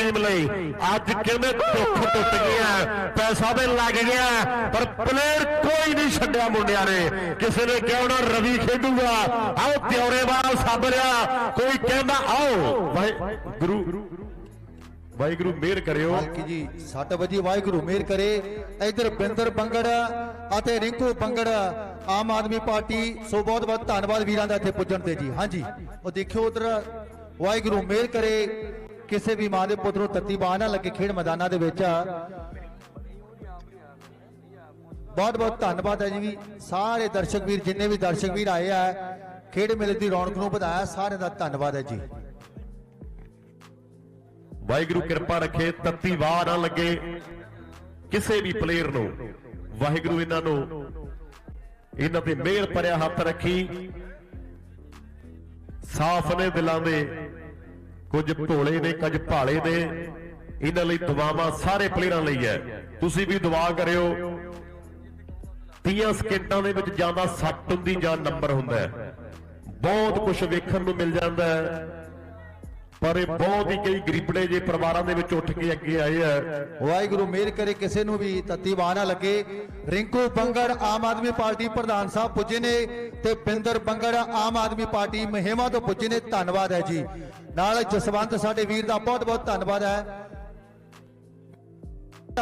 Team ਲਈ। ਅੱਜ ਕਿਵੇਂ ਦੁੱਖ ਟੁੱਟ ਗਿਆ ਪੈਸਾ ਵੀ ਲੱਗ ਗਿਆ ਪਰ ਪਲੇਅਰ ਕੋਈ ਨਹੀਂ ਛੱਡਿਆ ਮੁੰਡਿਆਂ ਨੇ। ਕਿਸੇ ਨੇ ਕਿਹਾ ਹੋਣਾ, ਰਵੀ ਖੇਡੂਗਾ। ਆਓ ਤਿਉਰੇਵਾਲ ਸੱਦ ਲਿਆ। ਕੋਈ ਕਹਿੰਦਾ, ਆਓ। ਵਾਹਿਗੁਰੂ ਵਾਹਿਗੁਰੂ ਮਿਹਰ ਕਰਿਓ। ਮਾਲਕੀ ਜੀ ਸੱਟ ਵਜੀ ਵਾਹਿਗੁਰੂ ਮਿਹਰ ਕਰੇ। ਇਧਰ ਬਿੰਦਰ ਬੰਗੜ ਅਤੇ ਰਿੰਕੂ ਬੰਗੜ, ਆਮ ਆਦਮੀ ਪਾਰਟੀ, ਸੋ ਬਹੁਤ ਬਹੁਤ ਧੰਨਵਾਦ ਵੀਰਾਂ ਦਾ ਇੱਥੇ ਪੁੱਜਣ ਤੇ ਜੀ। ਹਾਂਜੀ, ਉਹ ਦੇਖਿਓ ਉਧਰ ਵਾਹਿਗੁਰੂ ਮਿਹਰ ਕਰੇ। ਕਿਸੇ ਵੀ ਮਾਂ ਦੇ ਪੁੱਤ ਨੂੰ ਤੱਤੀ ਬਾਹ ਨਾ ਲੱਗੇ ਖੇਡ ਮੈਦਾਨਾਂ ਦੇ ਵਿੱਚ। ਬਹੁਤ ਬਹੁਤ ਧੰਨਵਾਦ ਹੈ ਜੀ ਵੀ ਸਾਰੇ ਦਰਸ਼ਕ ਵੀਰ, ਜਿੰਨੇ ਵੀ ਦਰਸ਼ਕ ਵੀਰ ਆਏ ਆ, ਖੇਡ ਮੇਲੇ ਦੀ ਰੌਣਕ ਨੂੰ ਵਧਾਇਆ, ਸਾਰਿਆਂ ਦਾ ਧੰਨਵਾਦ ਹੈ ਜੀ। ਵਾਹਿਗੁਰੂ ਕਿਰਪਾ ਰੱਖੇ, ਤੱਤੀ ਵਾਹ ਨਾ ਲੱਗੇ ਕਿਸੇ ਵੀ ਪਲੇਅਰ ਨੂੰ। ਵਾਹਿਗੁਰੂ ਇਹਨਾਂ ਨੂੰ, ਇਹਨਾਂ ਤੇ ਮਿਹਰ ਭਰਿਆ ਹੱਥ ਰੱਖੀ। ਸਾਫ਼ ਨੇ ਦਿਲਾਂ ਦੇ ਕੁਝ ਭੋਲੇ ਨੇ ਕੁਝ ਭਾਲੇ ਨੇ। ਇਹਨਾਂ ਲਈ ਦੁਆਵਾਂ ਸਾਰੇ ਪਲੇਅਰਾਂ ਲਈ ਹੈ। ਤੁਸੀਂ ਵੀ ਦੁਆ ਕਰਿਓ। 30 ਸਕਿੰਟਾਂ ਦੇ ਵਿੱਚ ਜਾਂਦਾ ਸੱਟ ਹੁੰਦੀ ਜਾਂ ਨੰਬਰ ਹੁੰਦਾ ਹੈ। ਬਹੁਤ ਕੁਝ ਵੇਖਣ ਨੂੰ ਮਿਲ ਜਾਂਦਾ ਹੈ। ਪਰ ਇਹ ਬਹੁਤ ਹੀ ਕਈ ਗਰੀਬੜੇ ਜੇ ਪਰਿਵਾਰਾਂ ਦੇ ਵਿੱਚ ਉੱਠ ਕੇ ਅੱਗੇ ਆਏ ਆ। ਵਾਹਿਗੁਰੂ ਮਿਹਰ ਕਰੇ ਕਿਸੇ ਨੂੰ ਵੀ ਤੱਤੀ ਬਾਹ ਲੱਗੇ। ਰਿੰਕੂ ਬੰਗੜ ਆਮ ਆਦਮੀ ਪਾਰਟੀ ਪ੍ਰਧਾਨ ਸਾਹਿਬ ਪੁੱਜੇ ਨੇ ਤੇ ਬਿੰਦਰ ਬੰਗੜ ਆਮ ਆਦਮੀ ਪਾਰਟੀ ਮਹਿਮਾ ਤੋਂ ਪੁੱਜੇ ਨੇ। ਧੰਨਵਾਦ ਹੈ ਜੀ। ਨਾਲ ਜਸਵੰਤ, ਸਾਡੇ ਵੀਰ ਦਾ ਬਹੁਤ ਬਹੁਤ ਧੰਨਵਾਦ ਹੈ।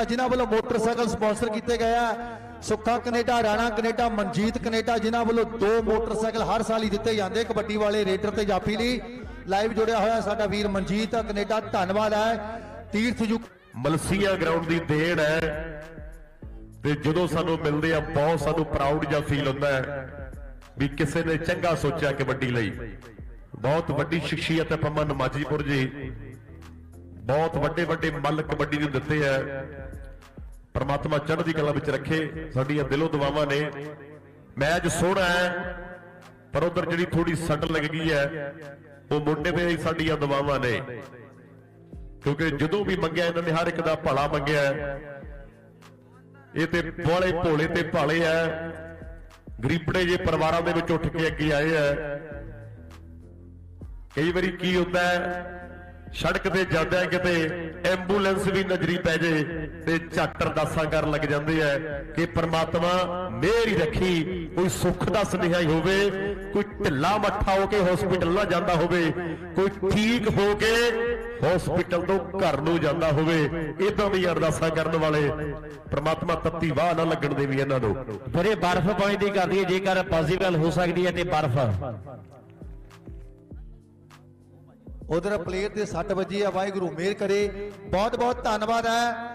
ਜਿਨ੍ਹਾਂ ਵੱਲੋਂ ਮੋਟਰਸਾਈਕਲ ਸਪਾਂਸਰ ਕੀਤੇ ਗਏ ਆ, Sukha Canada, Rana Canada, Manjit Canada, ਜਿਨ੍ਹਾਂ ਵੱਲੋਂ ਦੋ ਮੋਟਰਸਾਈਕਲ ਹਰ ਸਾਲ ਹੀ ਦਿੱਤੇ ਜਾਂਦੇ ਕਬੱਡੀ ਵਾਲੇ ਰੇਡਰ ਤੇ ਜਾਫੀ ਲਈ। ਲਾਈਵ ਜੁੜਿਆ ਹੋਇਆ ਸਾਡਾ ਵੀਰ ਮਨਜੀਤ, ਕੈਨੇਡਾ, ਧੰਨਵਾਦ ਹੈ। ਤੀਰਥ ਯੁਗ ਮਲਸੀਆ ਗਰਾਊਂਡ ਦੀ ਦੇਣ ਹੈ। ਤੇ ਜਦੋਂ ਸਾਨੂੰ ਮਿਲਦੇ ਆ, ਬਹੁਤ ਸਾਨੂੰ ਪ੍ਰਾਊਡ ਜਿਹਾ ਫੀਲ ਹੁੰਦਾ ਹੈ ਵੀ ਕਿਸੇ ਨੇ ਚੰਗਾ ਸੋਚਿਆ ਕਬੱਡੀ ਲਈ। ਬਹੁਤ ਵੱਡੀ ਸ਼ਖਸੀਅਤ ਹੈ ਪੰਮਾ ਨਮਾਜੀਪੁਰ ਜੀ। ਬਹੁਤ ਵੱਡੇ ਵੱਡੇ ਮੱਲ ਕਬੱਡੀ ਨੂੰ ਦਿੱਤੇ ਆ ਪਰਮਾਤਮਾ ਚੜ੍ਹਦੀ ਕਲਾ ਵਿੱਚ ਰੱਖੇ। ਸਾਡੀਆਂ ਦਿਲੋਂ ਦੁਆਵਾਂ ਨੇ। ਮੈਚ ਸੋਹਣਾ ਹੈ। ਪਰ ਉਧਰ ਜਿਹੜੀ ਥੋੜੀ ਸੱਟ ਲੱਗ ਗਈ ਹੈ, ਉਹ ਮੁੰਡੇ ਤੇ ਸਾਡੀਆਂ ਦਵਾਵਾਂ ਨੇ। ਕਿਉਂਕਿ ਜਦੋਂ ਵੀ ਮੰਗਿਆ, ਇਹਨਾਂ ਨੇ ਹਰ ਇੱਕ ਦਾ ਭਲਾ ਮੰਗਿਆ ਇਹ ਤੇ ਬੋਲੇ ਭੋਲੇ ਤੇ ਭਾਲੇ ਆ ਗਰੀਬੜੇ ਜੇ ਪਰਿਵਾਰਾਂ ਦੇ ਵਿੱਚ ਉੱਠ ਕੇ ਅੱਗੇ ਆਏ ਆ ਕਈ ਵਾਰੀ ਕੀ ਹੁੰਦਾ ਹੈ ਸੜਕ ਤੇ ਜਾਂਦਾ ਕਿਤੇ ਐਂਬੂਲੈਂਸ ਵੀ ਨਜ਼ਰੀ ਪੈ ਜੇ ਤੇ ਝੱਟ ਅਰਦਾਸਾਂ ਕਰਨ ਲੱਗ ਜਾਂਦੇ ਆ ਕਿ ਪ੍ਰਮਾਤਮਾ ਮਿਹਰ ਹੀ ਰੱਖੀ, ਕੋਈ ਸੁੱਖ ਦਾ ਸੁਨੇਹਾ ਹੀ ਹੋਵੇ, ਕੋਈ ਢਿੱਲਾ ਮੱਠਾ ਹੋ ਕੇ ਹਸਪੀਟਲ ਨਾ ਜਾਂਦਾ ਹੋਵੇ, ਕੋਈ ਠੀਕ ਹੋ ਕੇ ਹਸਪੀਟਲ ਤੋਂ ਘਰ ਨੂੰ ਜਾਂਦਾ ਹੋਵੇ ਇਦਾਂ ਦੀ ਅਰਦਾਸਾਂ ਕਰਨ ਵਾਲੇ ਪ੍ਰਮਾਤਮਾ ਤੱਤੀ ਵਾਹ ਨਾ ਲੱਗਣ ਦੇ ਵੀ ਇਹਨਾਂ ਨੂੰ। ਵੀਰੇ ਬਰਫ਼ ਪਾਣੀ ਦੀ ਕਰਦੀ ਹੈ, ਜੇਕਰ ਪੋਸੀਬਲ ਹੋ ਸਕਦੀ ਹੈ ਤੇ ਬਰਫ਼। ਉਧਰ ਪਲੇਅਰ ਤੇ 60 ਵੱਜੀ ਆ ਵਾਹਿਗੁਰੂ ਮਿਹਰ ਕਰੇ। ਬਹੁਤ ਬਹੁਤ ਧੰਨਵਾਦ ਹੈ।